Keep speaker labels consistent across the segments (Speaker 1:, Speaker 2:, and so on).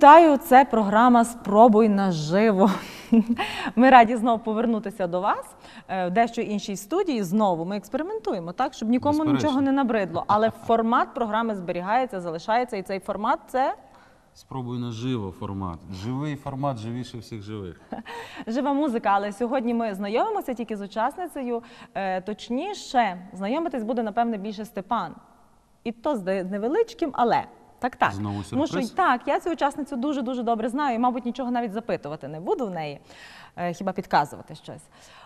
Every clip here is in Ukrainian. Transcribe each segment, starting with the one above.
Speaker 1: Вітаю! Це програма Спробуй наживо. Ми раді знову повернутися до вас е, в дещо іншій студії. Знову ми експериментуємо, так щоб нікому
Speaker 2: Безперечно.
Speaker 1: нічого не набридло. Але формат програми зберігається, залишається, і цей формат це
Speaker 2: Спробуй наживо формат. Живий формат, живіше всіх живих.
Speaker 1: жива музика. Але сьогодні ми знайомимося тільки з учасницею. Е, Точніше, знайомитись буде напевне більше Степан. І то з невеличким, але. Так, так.
Speaker 2: Знову
Speaker 1: Тому що так, я цю учасницю дуже дуже добре знаю, і, мабуть, нічого навіть запитувати не буду в неї, е, хіба підказувати щось.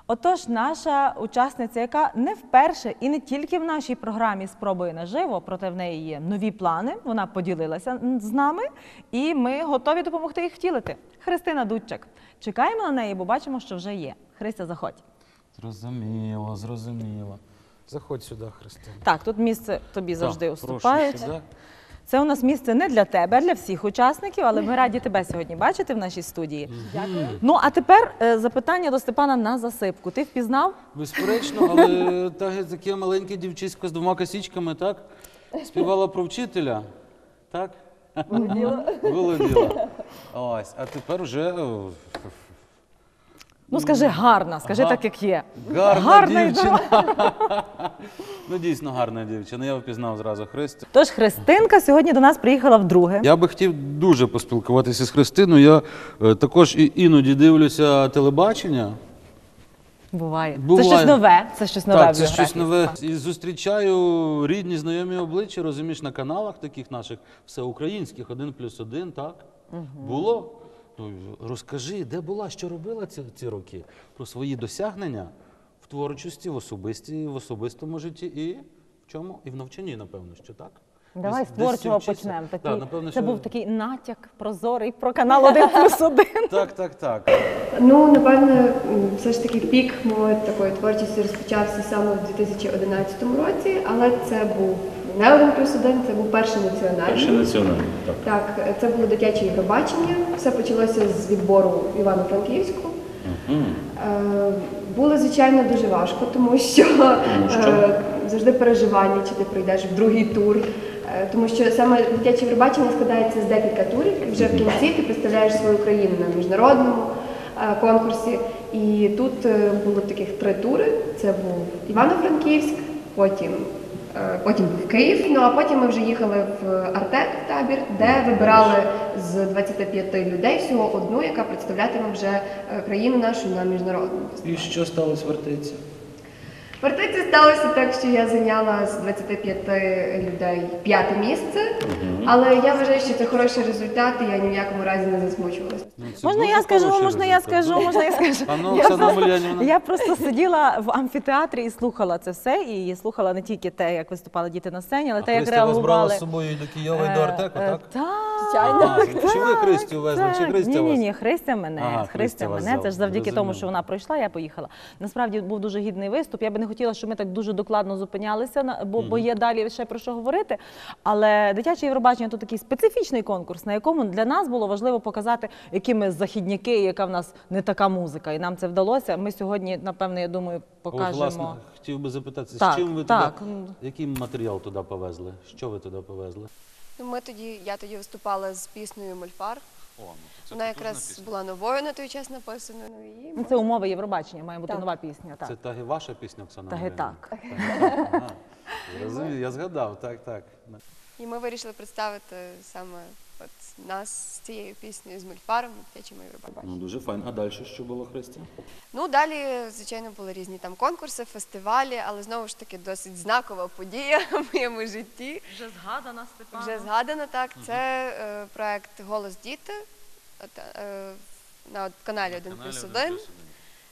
Speaker 1: Отож, наша учасниця, яка не вперше і не тільки в нашій програмі спробує наживо, проте в неї є нові плани. Вона поділилася з нами, і ми готові допомогти їх втілити. Христина Дудчик. Чекаємо на неї, бо бачимо, що вже є. Христя, заходь.
Speaker 2: Зрозуміло, зрозуміло. Заходь сюди, Христина.
Speaker 1: Так, тут місце тобі завжди
Speaker 2: Так, прошу сюди.
Speaker 1: Це у нас місце не для тебе, а для всіх учасників, але ми раді тебе сьогодні бачити в нашій студії. Дякую. Ну а тепер е, запитання до Степана на засипку. Ти впізнав?
Speaker 2: Безперечно, але так, таке маленьке дівчисько з двома косічками, так? Співала про вчителя. Так? Володіла. Володіла. Ось, а тепер вже о,
Speaker 1: Ну скажи гарна, скажи так, як є.
Speaker 2: гарна,
Speaker 1: і
Speaker 2: дівчина. ну, дійсно гарна дівчина. Я впізнав зразу Христю.
Speaker 1: Тож Христинка сьогодні до нас приїхала вдруге.
Speaker 2: Я би хотів дуже поспілкуватися з Христиною. Я е, також і іноді дивлюся телебачення.
Speaker 1: Буває.
Speaker 2: Буває.
Speaker 1: Це щось нове. Це щось нове.
Speaker 2: так,
Speaker 1: в
Speaker 2: це щось нове. І зустрічаю рідні знайомі обличчя, розумієш, на каналах таких наших всеукраїнських, один плюс один, так? Було. Ну, розкажи, де була, що робила ці, ці роки? Про свої досягнення в творчості, в особисті, в особистому житті і в чому? І в навчанні, напевно, що так?
Speaker 1: Давай з творчого почнемо.
Speaker 2: Так,
Speaker 1: Такий-
Speaker 2: напевно,
Speaker 1: це
Speaker 2: що-
Speaker 1: був такий натяк прозорий про канал 1 плюс 1.
Speaker 2: Так, так, так.
Speaker 3: Ну, напевно, все ж таки пік моєї такої творчості розпочався саме в 2011 році, але це був не один плюс один, це був перший національний.
Speaker 4: Перший національний, так.
Speaker 3: Так, це було дитяче Євробачення. Все почалося з відбору Івано-Франківську. Е, Було, звичайно, дуже важко, тому що,
Speaker 4: що?
Speaker 3: е, завжди переживання, чи ти пройдеш в другий тур. Е, Тому що саме дитяче Євробачення складається з декілька турів, і вже в кінці ти представляєш свою країну на міжнародному конкурсі. І тут було таких три тури: це був Івано-Франківськ, потім. Е, Потім був Київ, ну а потім ми вже їхали в Артек табір, де вибирали з 25 людей всього одну, яка представлятиме вже е, країну нашу на міжнародному.
Speaker 4: І що сталося в Артиці?
Speaker 3: В Артеці сталося так, що я зайняла з 25 людей п'яте місце, але я вважаю, що це хороший результат, і я ні в якому разі не засмучувалася.
Speaker 2: Ну,
Speaker 1: Можна я скажу, можна я скажу, можна я скажу.
Speaker 2: А ну,
Speaker 1: Я
Speaker 2: Оксана
Speaker 1: просто-
Speaker 2: Омельянівна.
Speaker 1: Я просто сиділа в амфітеатрі і слухала це все, і слухала не тільки те, як виступали діти на сцені, але те, як
Speaker 2: Христя вас брала
Speaker 1: реагували.
Speaker 2: з собою і до Києва, і до Артеку,
Speaker 1: Е, е,
Speaker 2: так?
Speaker 1: Так.
Speaker 2: Ага, чи ви Христю везли, чи Христя
Speaker 1: ні, ні,
Speaker 2: вас?
Speaker 1: ні, Христя мене.
Speaker 2: Ага,
Speaker 1: Христя
Speaker 2: Христя вас
Speaker 1: мене. Це
Speaker 2: взяла,
Speaker 1: ж завдяки тому,
Speaker 2: зрозуміло.
Speaker 1: що вона пройшла, я поїхала. Насправді був дуже гідний виступ. Я би не хотіла, щоб ми так дуже докладно зупинялися, на- бо, бо є далі ще про що говорити. Але дитяче Євробачення то такий специфічний конкурс, на якому для нас було важливо показати, які ми західняки, яка в нас не така музика. І нам це вдалося. Ми сьогодні, напевне, я думаю,
Speaker 2: О,
Speaker 1: покажемо.
Speaker 2: власне, хотів би запитати,
Speaker 1: Так,
Speaker 2: з чим ви
Speaker 1: так.
Speaker 2: туди, який матеріал туди повезли? Що ви туди повезли?
Speaker 5: Ми тоді, я тоді виступала з піснею Мольфар.
Speaker 2: О, ну, це
Speaker 5: Вона якраз була новою на той час написаною. Ну, і
Speaker 1: Ну, Це умови Євробачення, має бути
Speaker 5: Так.
Speaker 1: нова пісня. Так.
Speaker 2: Це таги ваша пісня, Оксана?
Speaker 1: Таги
Speaker 2: Омельянівна?
Speaker 1: так.
Speaker 2: Ага. Зрозумів, я згадав, так, так.
Speaker 5: І ми вирішили представити саме от нас з цією піснею з Мольфаром дитячим Євробаченням.
Speaker 4: Ну дуже файно. А далі що було, Христя?
Speaker 5: Ну далі, звичайно, були різні там конкурси, фестивалі, але знову ж таки досить знакова подія в моєму житті.
Speaker 1: Вже згадана Степана.
Speaker 5: Вже згадано так. Це е, проект Голос діти от, е, на от каналі 1 плюс 1.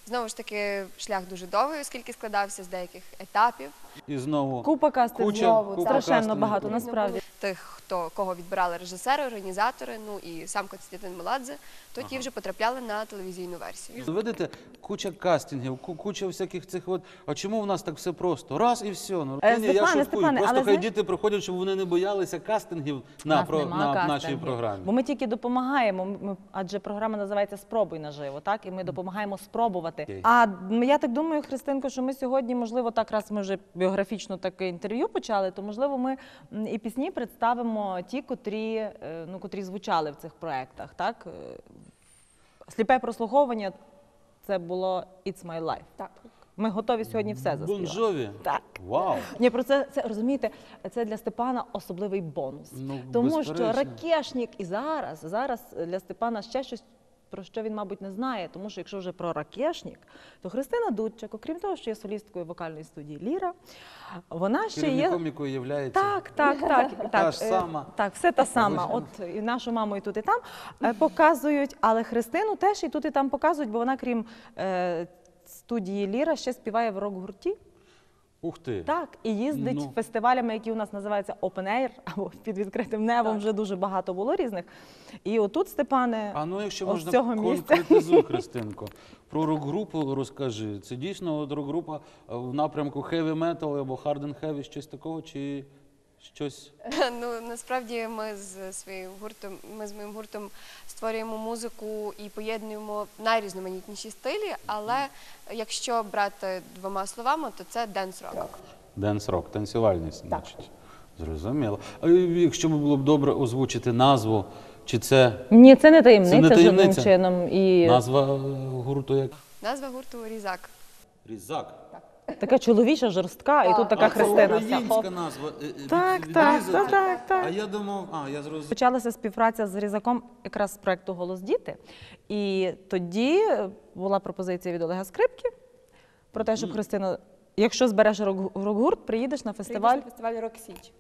Speaker 5: Знову ж таки, шлях дуже довгий, оскільки складався з деяких етапів.
Speaker 2: І знову
Speaker 1: Купа кастів,
Speaker 2: Куча-
Speaker 5: Знову,
Speaker 2: купа
Speaker 1: Страшенно
Speaker 2: кастингів.
Speaker 1: багато, насправді.
Speaker 5: Тих, хто кого відбирали режисери, організатори, ну і сам Константин Меладзе, то ті вже потрапляли на телевізійну версію.
Speaker 2: Видите, куча кастингів, ку- куча всяких цих от. А чому в нас так все просто? Раз і все. Ну,
Speaker 1: Е,
Speaker 2: ні, я
Speaker 1: Степане,
Speaker 2: шуткую.
Speaker 1: Степане,
Speaker 2: Просто
Speaker 1: але
Speaker 2: хай
Speaker 1: знаєш-
Speaker 2: діти проходять, щоб вони не боялися кастингів на, про, на нашій програмі.
Speaker 1: Бо ми тільки допомагаємо. Ми, адже програма називається Спробуй наживо, так? І ми допомагаємо спробувати.
Speaker 2: Окей.
Speaker 1: А я так думаю, Христинко, що ми сьогодні, можливо, так раз ми вже біографічно таке інтерв'ю почали, то можливо ми і пісні представимо. ті, котрі, е, ну, котрі звучали в цих проєктах. Так? Сліпе прослуховування це було It's My Life.
Speaker 3: Так.
Speaker 1: Ми готові сьогодні все заспівати.
Speaker 2: Бонжові.
Speaker 1: Так.
Speaker 2: Вау.
Speaker 1: Ні, про це, це розумієте, це для Степана особливий бонус.
Speaker 2: Ну,
Speaker 1: Тому що ракешник і зараз, зараз для Степана ще щось. Про що він, мабуть, не знає, тому що якщо вже про ракешник, то Христина Дудчак, окрім того, що є солісткою вокальної студії Ліра, вона ще є.
Speaker 2: Керівником якої являється.
Speaker 1: Так, так, так.
Speaker 2: Та ж
Speaker 1: е,
Speaker 2: сама.
Speaker 1: Так, все та сама. От і нашу маму і тут, і там е, показують, але Христину теж і тут, і там показують, бо вона, крім е, студії Ліра, ще співає в рок-гурті.
Speaker 2: Ух ти.
Speaker 1: Так, і їздить
Speaker 2: Ну.
Speaker 1: фестивалями, які у нас називаються Open Air, або під відкритим небом вже дуже багато було різних. І отут, Степане,
Speaker 2: А ну, якщо можна
Speaker 1: цього
Speaker 2: конкретизуй, Христинко. Про рок-групу розкажи. Це дійсно рок-група в напрямку heavy metal або hard and heavy, щось такого, чи щось.
Speaker 5: Ну насправді ми з своїм гуртом, ми з моїм гуртом створюємо музику і поєднуємо найрізноманітніші стилі, але якщо брати двома словами, то це денс рок.
Speaker 2: Денс-рок, танцювальність, значить. Зрозуміло. А якщо б було б добре озвучити назву, чи це
Speaker 1: Ні, це не таємниця,
Speaker 2: Це не
Speaker 1: жодним
Speaker 2: таємниця?
Speaker 1: чином. І
Speaker 2: назва гурту як?
Speaker 5: Назва гурту Різак.
Speaker 2: Різак.
Speaker 1: Така чоловіча, жорстка, і тут така Христина. вся. Українська
Speaker 2: назва. е,
Speaker 1: Так, так, так, так, так.
Speaker 2: А я думав, а я зрозумів.
Speaker 1: Почалася співпраця з Різаком якраз з проекту Голос діти. І тоді е, була пропозиція від Олега Скрипки про те, щоб Христина, якщо збереш рок- рок-гурт, приїдеш на фестиваль.
Speaker 3: Фестиваль фестиваль Рок Січ.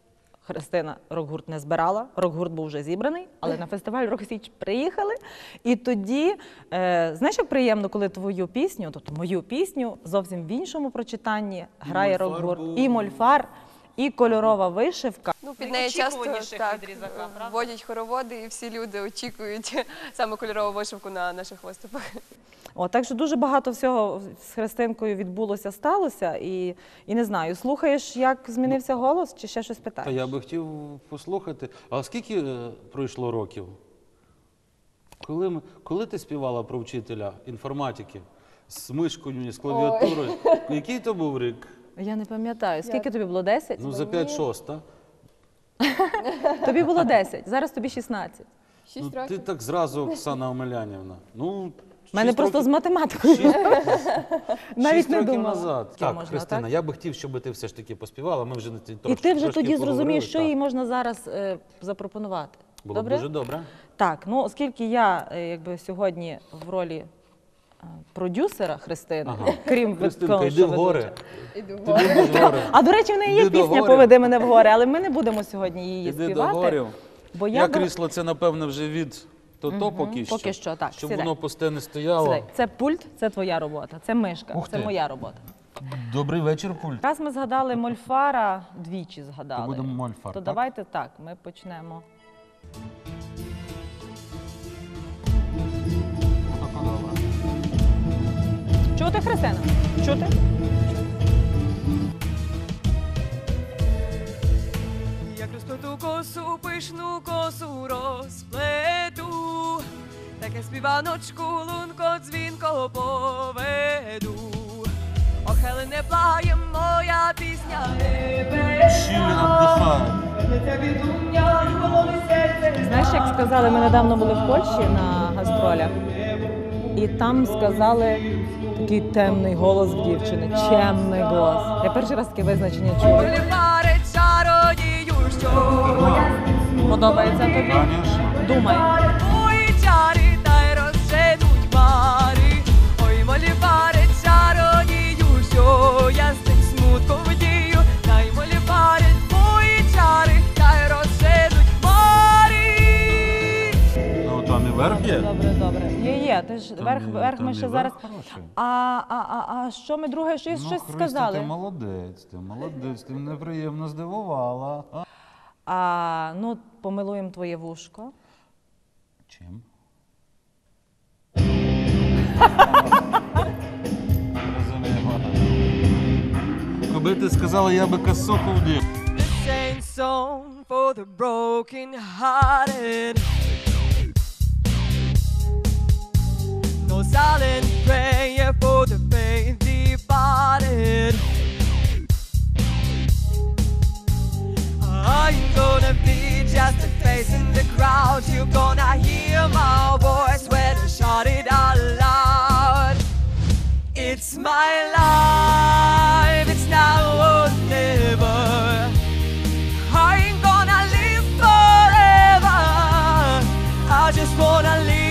Speaker 1: Христина рок-гурт не збирала, рок-гурт був вже зібраний, але на фестиваль Рок-Січ приїхали. І тоді, е, знаєш, як приємно, коли твою пісню, тобто мою пісню, зовсім в іншому прочитанні грає рок-гурт. І мольфар, і кольорова вишивка.
Speaker 5: Ну, під нею часто так, вводять хороводи, і всі люди очікують саме кольорову вишивку на наших виступах.
Speaker 1: О, так що дуже багато всього з Христинкою відбулося, сталося, і, і не знаю, слухаєш, як змінився голос, чи ще щось
Speaker 2: Та
Speaker 1: питаєш?
Speaker 2: я би хотів послухати. А скільки е, пройшло років? Коли, ми, коли ти співала про вчителя інформатики з мишкою, з клавіатурою? Який то був рік?
Speaker 1: Я не пам'ятаю. Скільки тобі було 10?
Speaker 2: Ну, за 5-6, так?
Speaker 1: Тобі було 10, зараз тобі 16.
Speaker 3: Шість
Speaker 2: Ну, ти
Speaker 3: років.
Speaker 2: так зразу, Оксана Омелянівна. Ну,
Speaker 1: У мене просто
Speaker 2: років-
Speaker 1: з математикою.
Speaker 2: шість-
Speaker 1: Навіть не
Speaker 2: років
Speaker 1: думала.
Speaker 2: назад. Так,
Speaker 1: можна,
Speaker 2: Христина,
Speaker 1: так?
Speaker 2: я би хотів, щоб ти все ж таки поспівала. Ми вже на ці
Speaker 1: І
Speaker 2: трошки,
Speaker 1: ти вже
Speaker 2: трошки
Speaker 1: тоді
Speaker 2: поговорили,
Speaker 1: зрозумієш, що
Speaker 2: так.
Speaker 1: їй можна зараз е, запропонувати.
Speaker 2: Було б
Speaker 1: Добре?
Speaker 2: дуже добре.
Speaker 1: Так, ну оскільки я е, якби сьогодні в ролі е, продюсера Христини,
Speaker 2: Ага.
Speaker 1: крім
Speaker 2: Христинка,
Speaker 1: того,
Speaker 2: йди
Speaker 1: що
Speaker 2: в гори.
Speaker 1: ведуча.
Speaker 3: Іду.
Speaker 2: Ти любиш гори.
Speaker 1: А до речі, в неї є
Speaker 2: Іди до
Speaker 1: пісня
Speaker 2: горів.
Speaker 1: Поведи мене в гори, але ми не будемо сьогодні її
Speaker 2: Іди до
Speaker 1: співати.
Speaker 2: горів.
Speaker 1: Бо
Speaker 2: Я,
Speaker 1: я дум-
Speaker 2: крісло це, напевне, вже від то-то поки що.
Speaker 1: поки що, так,
Speaker 2: Щоб
Speaker 1: сідай.
Speaker 2: воно пусте не стояло.
Speaker 1: Сідай. Це пульт, це твоя робота, це мишка,
Speaker 2: Ух
Speaker 1: це
Speaker 2: ти.
Speaker 1: моя робота.
Speaker 2: Добрий вечір, пульт.
Speaker 1: Раз ми згадали Мольфара, двічі згадали.
Speaker 2: То будемо Мольфар,
Speaker 1: То
Speaker 2: так?
Speaker 1: давайте так, ми почнемо. Чути, Христина? Чути?
Speaker 6: Як розплету косу, пишну косу розплету, таке співаночку лунко дзвінко поведу. Охелене плає моя пісня,
Speaker 1: Знаєш, як сказали, ми недавно були в Польщі на гастролях, і там сказали такий темний голос в дівчини, чемний голос. Я перший раз таке визначення
Speaker 6: що
Speaker 1: Подобається тобі? Думай.
Speaker 2: Верх є.
Speaker 1: Добре, добре. Є, є. Ти ж верх,
Speaker 2: є-
Speaker 1: верх ми ще
Speaker 2: верх
Speaker 1: зараз.
Speaker 2: хороший.
Speaker 1: А, а, а, а що ми друге? Щось,
Speaker 2: Ну,
Speaker 1: щось
Speaker 2: Христо,
Speaker 1: сказали.
Speaker 2: ти молодець, ти молодець, ти мене приємно здивувала. А?
Speaker 1: А, ну, помилуємо твоє вушко.
Speaker 2: Чим? Розуміємо. Коби ти сказала, я би косоху вдів.
Speaker 6: This ain't song for the broken hearted. No silent prayer for the faith departed. I'm gonna be voice in the crowd. You're gonna hear my voice when I shout it out loud. It's my life, it's now or never. I ain't gonna live forever. I just wanna live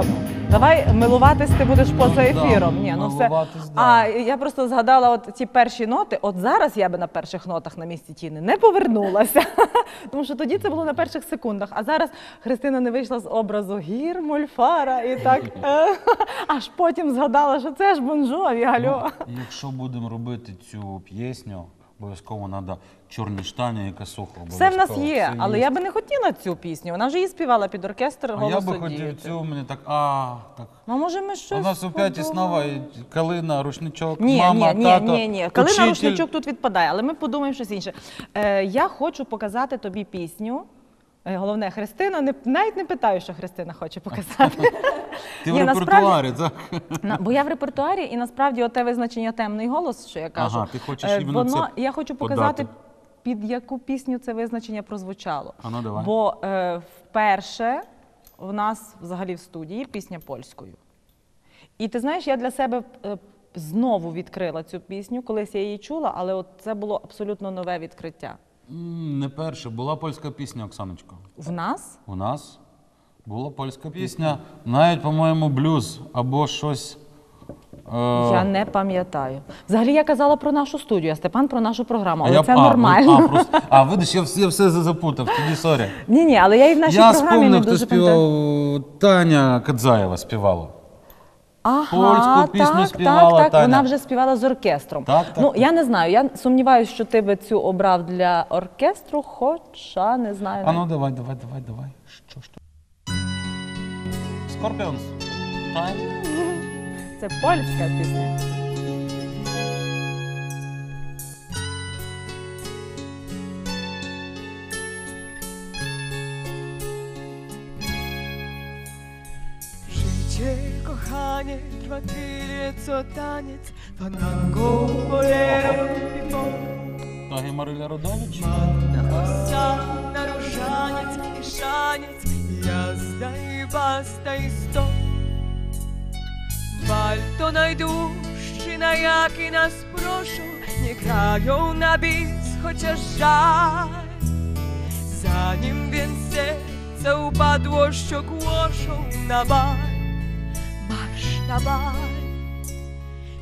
Speaker 1: все. Давай милуватись ти будеш поза ефіром. Ні, ну все.
Speaker 2: милуватись, да.
Speaker 1: А я просто згадала от ті перші ноти. От зараз я би на перших нотах на місці Тіни не повернулася. Тому що тоді це було на перших секундах. А зараз Христина не вийшла з образу гір, мольфара і так е, аж потім згадала, що це ж бонжові.
Speaker 2: Ну, Якщо будемо робити цю пісню, обов'язково треба чорні штані і касуху.
Speaker 1: Все в нас є, але я би не хотіла цю пісню. Вона вже її співала під оркестр
Speaker 2: А я би хотів
Speaker 1: діти.
Speaker 2: цю, мені так, а, так.
Speaker 1: Ну, може, ми щось
Speaker 2: У нас у п'яті
Speaker 1: подумаємо?
Speaker 2: снова і калина, рушничок,
Speaker 1: Ні,
Speaker 2: мама,
Speaker 1: ні,
Speaker 2: тато,
Speaker 1: ні, ні, ні. Калина
Speaker 2: учитель.
Speaker 1: рушничок тут відпадає, але ми подумаємо щось інше. Е, я хочу показати тобі пісню. Е, Головне, Христина, не, навіть не питаю, що Христина хоче показати.
Speaker 2: Ти
Speaker 1: Ні,
Speaker 2: в
Speaker 1: насправді-
Speaker 2: репертуарі, так?
Speaker 1: Бо я в репертуарі, і насправді оте визначення темний голос, що я кажу.
Speaker 2: Ага, ти хочеш
Speaker 1: е,
Speaker 2: іменно
Speaker 1: воно,
Speaker 2: це
Speaker 1: Я хочу
Speaker 2: подати.
Speaker 1: показати, під яку пісню це визначення прозвучало.
Speaker 2: А ну, давай.
Speaker 1: Бо е, вперше в нас взагалі в студії пісня польською. І ти знаєш, я для себе е, знову відкрила цю пісню. Колись я її чула, але от це було абсолютно нове відкриття.
Speaker 2: М, Не перше, була польська пісня, Оксаночко.
Speaker 1: В нас
Speaker 2: У нас була польська пісня, навіть, по-моєму, блюз або щось. е,
Speaker 1: я не пам'ятаю. Взагалі я казала про нашу студію, а Степан про нашу програму, але
Speaker 2: я-
Speaker 1: це
Speaker 2: а, ви-
Speaker 1: нормально.
Speaker 2: А, просто, а видиш, я все, я все запутав, тоді сорі.
Speaker 1: Ні, ні, але я і в нашій
Speaker 2: Я
Speaker 1: програмі не
Speaker 2: спомнив, хто
Speaker 1: дуже пам'ятаю.
Speaker 2: співав, Таня Кадзаєва співала.
Speaker 1: Ага,
Speaker 2: Польську пісню
Speaker 1: так,
Speaker 2: співала
Speaker 1: так, так.
Speaker 2: Таня.
Speaker 1: Вона вже співала з оркестром.
Speaker 2: Так, так,
Speaker 1: ну
Speaker 2: так.
Speaker 1: я не знаю. Я сумніваюся, що ти би цю обрав для оркестру, хоча не знаю.
Speaker 2: А ну давай, давай, давай, давай. Що ж то? Скорпіонс.
Speaker 1: Це польська пісня.
Speaker 6: kochanie, trwa tyle co taniec Fandango, bolero i pop
Speaker 2: Nogi Maryla
Speaker 6: Rodowicz? Manna, hosanna, różaniec, kieszaniec Jazda i basta i stop Bal to najdłuższy, na jaki nas proszą Nie grają na bis, chociaż żal. Zanim więc serce upadłość ogłoszą na bal. Bal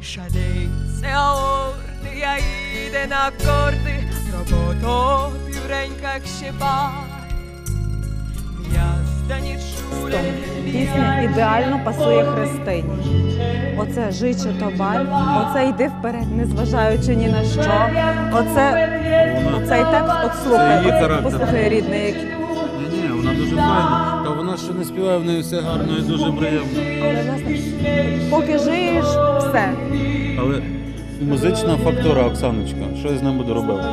Speaker 6: Szaleńce aorty, ja idę na akordy Robotowi w rękach się bar
Speaker 1: Пісня ідеально пасує Христині. Оце жиче то баль, оце йди вперед, незважаючи ні на що. Оце, оцей текст, от слухай, послухай рідний.
Speaker 2: Вона дуже файна. Та вона ще не співає, в неї все гарно і дуже приємно.
Speaker 1: Але поки жиєш, все.
Speaker 2: Але музична фактора Оксаночка, що я з ним буду робити?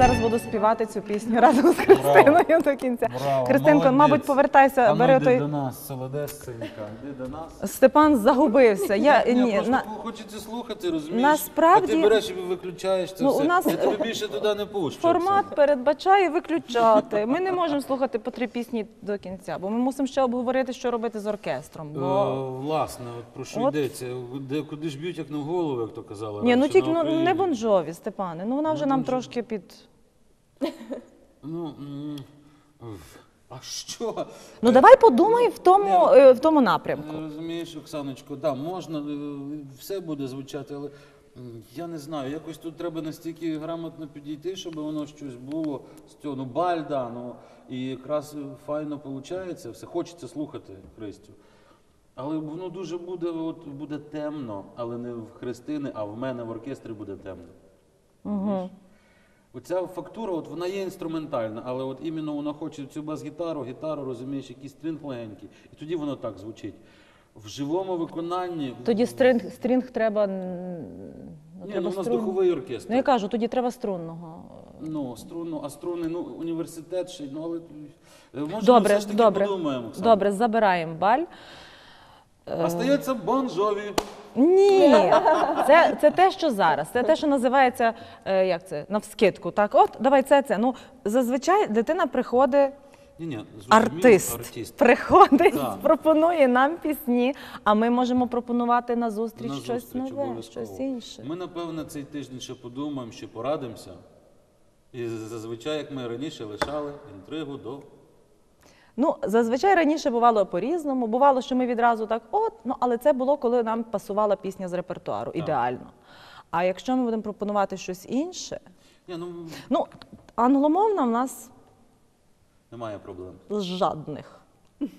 Speaker 1: Зараз буду співати цю пісню разом з Христиною до кінця.
Speaker 2: Браво,
Speaker 1: Христинко,
Speaker 2: молодець.
Speaker 1: мабуть, повертайся,
Speaker 2: А ну,
Speaker 1: бери
Speaker 2: йди
Speaker 1: той.
Speaker 2: до нас, солодесенька, йди до нас.
Speaker 1: Степан загубився. Я,
Speaker 2: Ні, просто
Speaker 1: на...
Speaker 2: хочеться слухати, розумієш?
Speaker 1: Насправді-
Speaker 2: А ти береш і виключаєш це
Speaker 1: Ну,
Speaker 2: все.
Speaker 1: у нас
Speaker 2: Я тебе більше туди не пущу.
Speaker 1: Формат передбачає виключати. Ми не можемо слухати по три пісні до кінця, бо ми мусимо ще обговорити, що робити з оркестром.
Speaker 2: Е,
Speaker 1: Бо...
Speaker 2: власне, от про що
Speaker 1: От.
Speaker 2: йдеться? Де, куди ж б'ють, як на голову, як то казали.
Speaker 1: Ні, ну
Speaker 2: раніше
Speaker 1: тільки
Speaker 2: на
Speaker 1: ну,
Speaker 2: Україні.
Speaker 1: не бонжові, Степане. Ну вона вже нам трошки під.
Speaker 2: Ну. А що?
Speaker 1: Ну давай подумай в тому, е, в тому напрямку.
Speaker 2: Розумієш, Оксаночко, да, можна, е, все буде звучати, але м, я не знаю, якось тут треба настільки грамотно підійти, щоб воно щось було з цього. Ну, бальда, ну, і якраз файно виходить, все хочеться слухати Христю. Але воно дуже буде, от, буде темно, але не в Христини, а в мене в оркестрі буде темно. Угу. Оця фактура, от вона є інструментальна, але от іменно вона хоче цю бас-гітару, гітару, розумієш, якийсь стрінг легенький. І тоді воно так звучить. В живому виконанні.
Speaker 1: Тоді стринг, стрінг треба.
Speaker 2: Ні,
Speaker 1: треба
Speaker 2: ну, у нас
Speaker 1: струн-
Speaker 2: духовий оркестр.
Speaker 1: Ну я кажу, тоді треба струнного.
Speaker 2: Ну, струнну, а струни, ну, університет ще, ну, але. е, Може,
Speaker 1: Добре,
Speaker 2: ми все ж таки
Speaker 1: добре.
Speaker 2: подумаємо, Оксана.
Speaker 1: Добре, забираємо баль.
Speaker 2: Остається бонжові.
Speaker 1: Ні, це, це те, що зараз. Це те, що називається е, як це навскидку. Так, от давай це це. Ну зазвичай дитина приходить.
Speaker 2: Ні, ні, зрозумів,
Speaker 1: Артист,
Speaker 2: артист.
Speaker 1: приходить,
Speaker 2: Так.
Speaker 1: пропонує нам пісні, а ми можемо пропонувати на зустріч
Speaker 2: На
Speaker 1: щось
Speaker 2: зустріч,
Speaker 1: нове,
Speaker 2: обов'язково.
Speaker 1: щось інше.
Speaker 2: Ми, напевно, цей тиждень ще подумаємо, ще порадимося. І зазвичай, як ми раніше лишали інтригу до
Speaker 1: Ну, зазвичай раніше бувало по-різному. Бувало, що ми відразу так, от, ну але це було, коли нам пасувала пісня з репертуару, ідеально. А якщо ми будемо пропонувати щось інше,
Speaker 2: Ні, ну
Speaker 1: ну англомовна в нас
Speaker 2: немає проблем.
Speaker 1: жадних.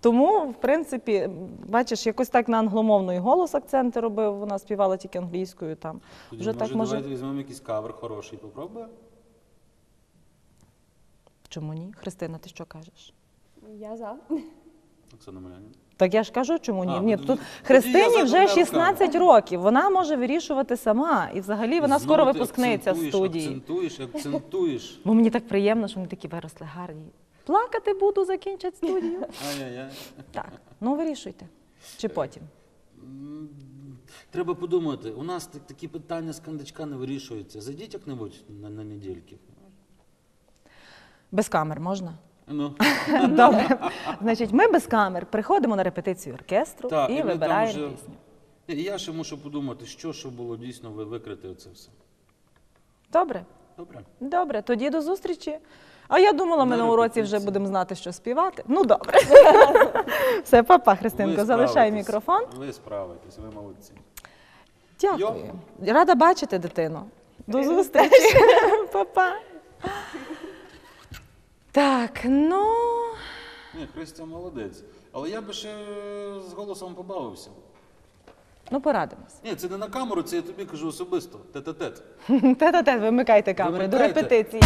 Speaker 1: Тому, в принципі, бачиш, якось так на англомовний голос акценти робив. Вона співала тільки англійською там.
Speaker 2: Тоді,
Speaker 1: Вже
Speaker 2: може,
Speaker 1: так може.
Speaker 2: давайте візьмемо якийсь кавер хороший, попробуємо?
Speaker 1: Чому ні? Христина, ти що кажеш?
Speaker 3: Я за.
Speaker 2: Оксана Малянівна.
Speaker 1: Так я ж кажу, чому ні?
Speaker 2: А,
Speaker 1: ні,
Speaker 2: ну,
Speaker 1: тут
Speaker 2: я
Speaker 1: Христині вже
Speaker 2: забираю
Speaker 1: 16 років. Вона може вирішувати сама. І взагалі вона
Speaker 2: І
Speaker 1: скоро
Speaker 2: ти
Speaker 1: випускниця з
Speaker 2: акцентуєш,
Speaker 1: студії.
Speaker 2: Акцентуєш, акцентуєш.
Speaker 1: Бо мені так приємно, що вони такі виросли гарні. Плакати буду, закінчать студію.
Speaker 2: Ай-яй-яй.
Speaker 1: Так, ну вирішуйте. Чи потім?
Speaker 2: М, Треба подумати, у нас так- такі питання з кандачка не вирішуються. Зайдіть як-небудь на, на недільки.
Speaker 1: Без камер можна?
Speaker 2: Ну,
Speaker 1: Добре. Значить, ми без камер приходимо на репетицію оркестру
Speaker 2: так,
Speaker 1: і
Speaker 2: ми там
Speaker 1: вибираємо
Speaker 2: вже-
Speaker 1: пісню.
Speaker 2: І я ще мушу подумати, що, що було дійсно ви- викрити оце все.
Speaker 1: Добре?
Speaker 2: Добре.
Speaker 1: Добре, тоді до зустрічі. А я думала, ми
Speaker 2: На
Speaker 1: на уроці вже
Speaker 2: репетиції.
Speaker 1: будемо знати, що співати. Ну добре. Все, папа, Христинко,
Speaker 2: Ви
Speaker 1: залишай
Speaker 2: справитесь.
Speaker 1: мікрофон.
Speaker 2: Ви справитесь, ви молодці.
Speaker 1: Дякую. Рада бачити дитину. До зустрічі. Папа. Так, ну.
Speaker 2: Ні, Христя молодець. Але я би ще з голосом побавився.
Speaker 1: Ну, порадимось.
Speaker 2: Ні, це не на камеру, це я тобі кажу особисто. Тет-а-тет.
Speaker 1: Те-те-те, вимикайте камери до
Speaker 2: Вимикайте.
Speaker 1: репетиції.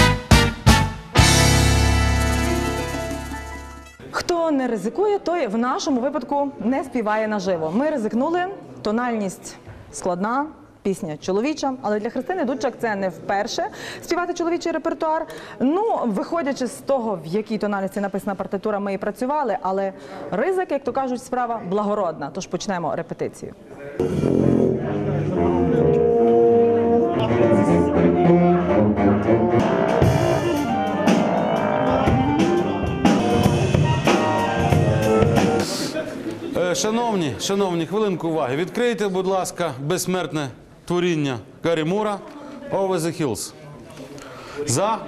Speaker 1: Хто не ризикує, той в нашому випадку не співає наживо. Ми ризикнули, тональність складна, пісня чоловіча, але для Христини Дудчак це не вперше співати чоловічий репертуар. Ну, виходячи з того, в якій тональності написана партитура, ми і працювали, але ризик, як то кажуть, справа благородна. Тож почнемо репетицію.
Speaker 2: Е, Шановні, шановні, хвилинку уваги. Відкрийте, будь ласка, безсмертне творіння Гаррі Мура «Over the Hills». За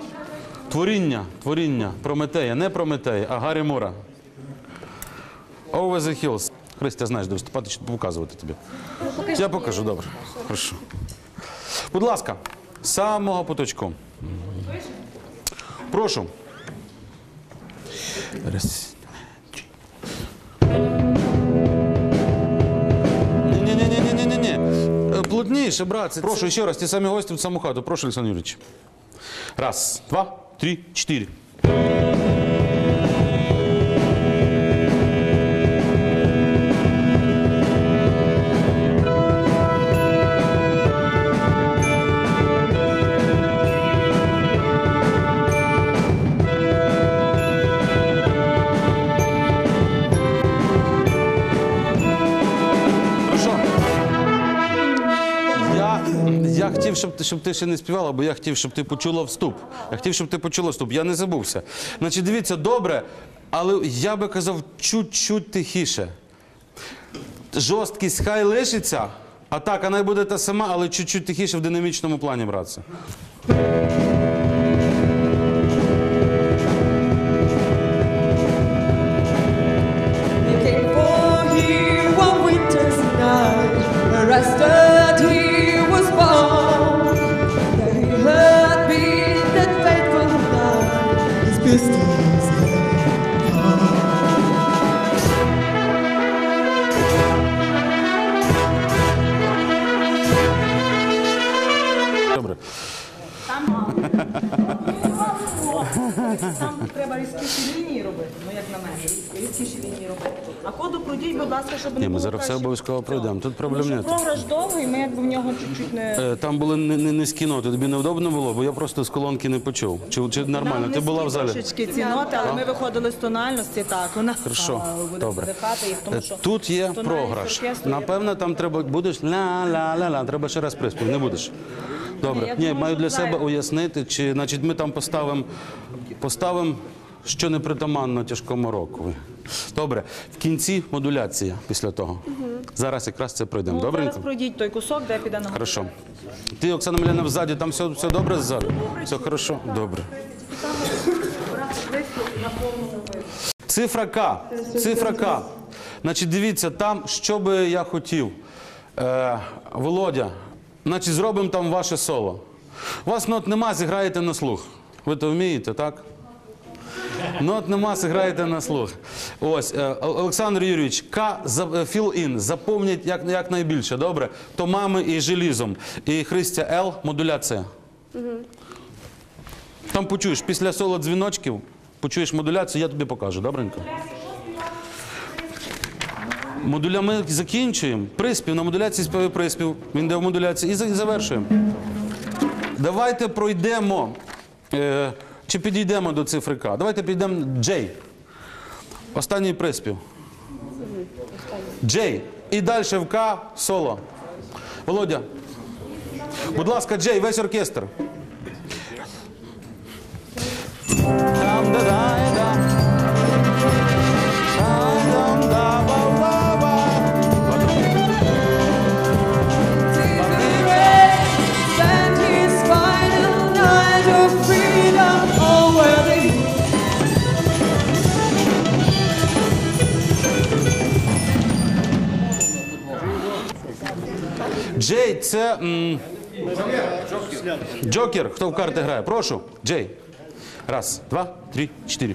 Speaker 2: творіння, творіння Прометея, не Прометея, а Гаррі Мура. «Over the Hills». Христя, знаєш, де виступати чи показувати тобі? Я покажу, добре. Хорошо. Будь ласка, з самого поточку. Прошу. Раз. Е, брат. братці. Прошу ще раз, ті самі гості в саму хату. Прошу, Олександр Юрійович. Раз, два, три, чотири. Щоб ти ще не співала, бо я хотів, щоб ти почула вступ. Я хотів, щоб ти почула вступ. Я не забувся. Значить, дивіться, добре, але я би казав чуть-чуть тихіше. Жорсткість хай лишиться, а так, вона й буде та сама, але чуть-чуть тихіше в динамічному плані, братці. Обов'язково пройдемо. Тут проблем
Speaker 1: Тому
Speaker 2: нет.
Speaker 1: що програш довгий, ми якби в нього чуть-чуть не...
Speaker 2: Е, Там були не, не низькі ноти. Тобі невдобно було, бо я просто з колонки не почув. Чи, чи нормально? Ти була в
Speaker 1: низькі
Speaker 2: залі?
Speaker 1: Трошечки ці ноти, але ми виходили з тональності, так, вона
Speaker 2: Хорошо,
Speaker 1: буде
Speaker 2: добре.
Speaker 1: вдихати їх, тому
Speaker 2: Е,
Speaker 1: що
Speaker 2: Тут є
Speaker 1: тональність
Speaker 2: програш.
Speaker 1: оркестру є
Speaker 2: Напевно, там треба будеш ля-ля-ля-ля. Треба ще раз приспів. Не будеш. Добре. Ні, маю для себе уяснити, чи значить ми там поставимо поставимо, що не притаманно тяжкому року. Добре. В кінці модуляція після того. Зараз якраз це пройдемо.
Speaker 1: ну, зараз пройдіть той кусок, де піде на
Speaker 2: Хорошо. Ти, Оксана Миляна, взаді, там все, все добре ззаду? Все хорошо? Добре. Цифра К. Цифра К. Значить, дивіться, там, що би я хотів. Е, Володя, значить, зробимо там ваше соло. У вас нот нема, зіграєте на слух. Ви то вмієте, так? Нот нема, зіграєте на слух. Ось, е, Олександр Юрійович, К за- е, fill-in, заповніть як, як найбільше, добре? Томами і желізом. І Христя Л, модуляція. Там почуєш, після соло дзвіночків, почуєш модуляцію, я тобі покажу, добренько? Модуля ми закінчуємо. Приспів, на модуляції співає приспів. Він йде в модуляції і і завершуємо. Давайте пройдемо. Е, чи підійдемо до цифри К? Давайте підійдемо J. Останній приспів. J. І далі в К соло. Володя. Будь ласка, Джей, весь оркестр. Там-да-дай-да. Там-дам-да-ба-ба-ба. Це. м, Джокер, хто в карти грає. Прошу, Джей. Раз, два, три, чотири.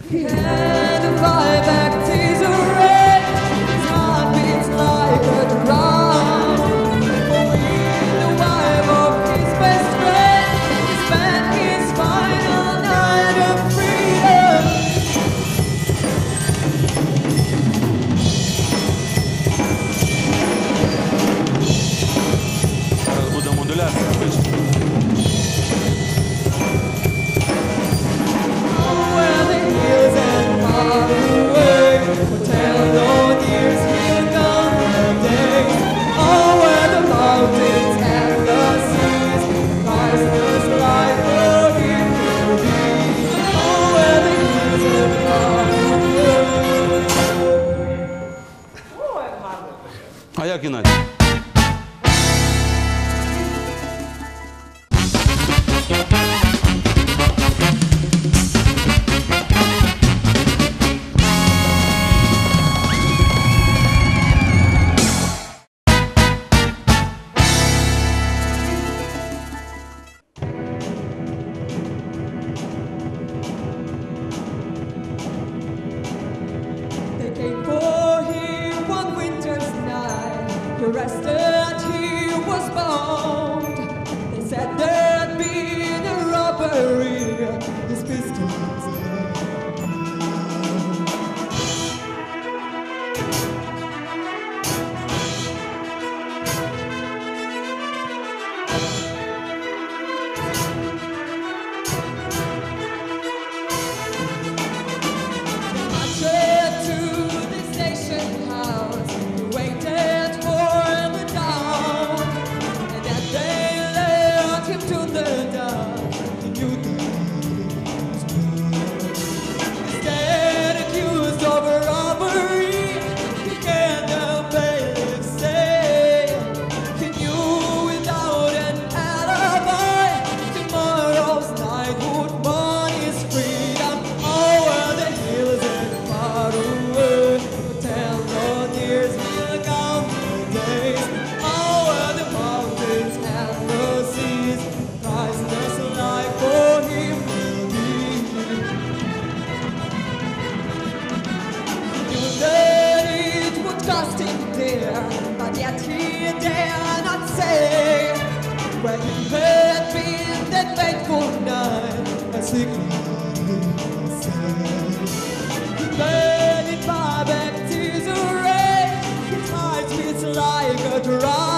Speaker 6: Like a drum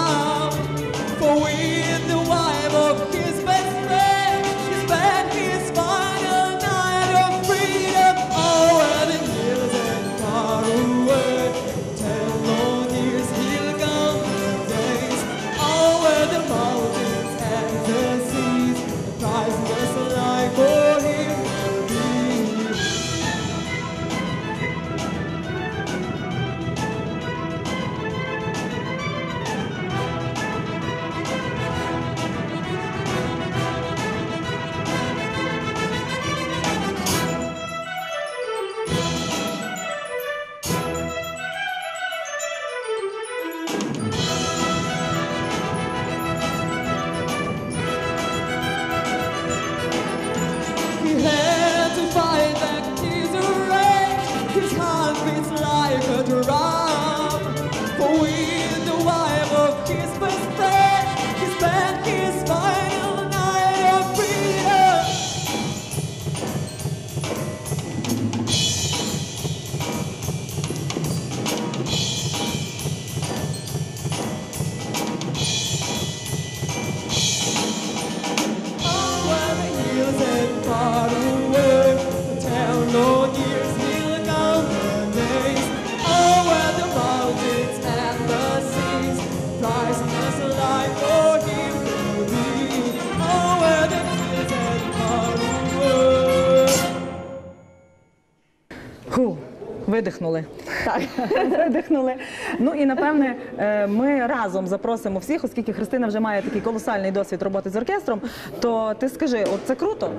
Speaker 1: видихнули. Ну і напевне е, ми разом запросимо всіх, оскільки Христина вже має такий колосальний досвід роботи з оркестром. То ти скажи, от це круто.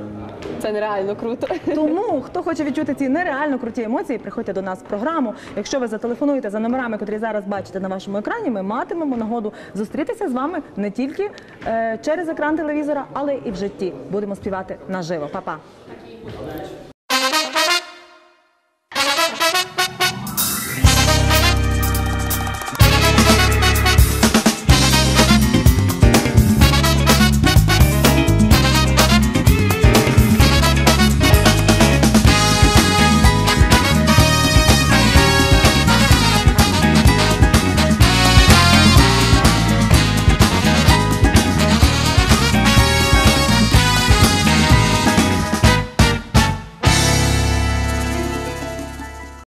Speaker 3: Це нереально круто.
Speaker 1: Тому хто хоче відчути ці нереально круті емоції, приходьте до нас в програму. Якщо ви зателефонуєте за номерами, котрі зараз бачите на вашому екрані, ми матимемо нагоду зустрітися з вами не тільки е, через екран телевізора, але і в житті. Будемо співати наживо. Па-па.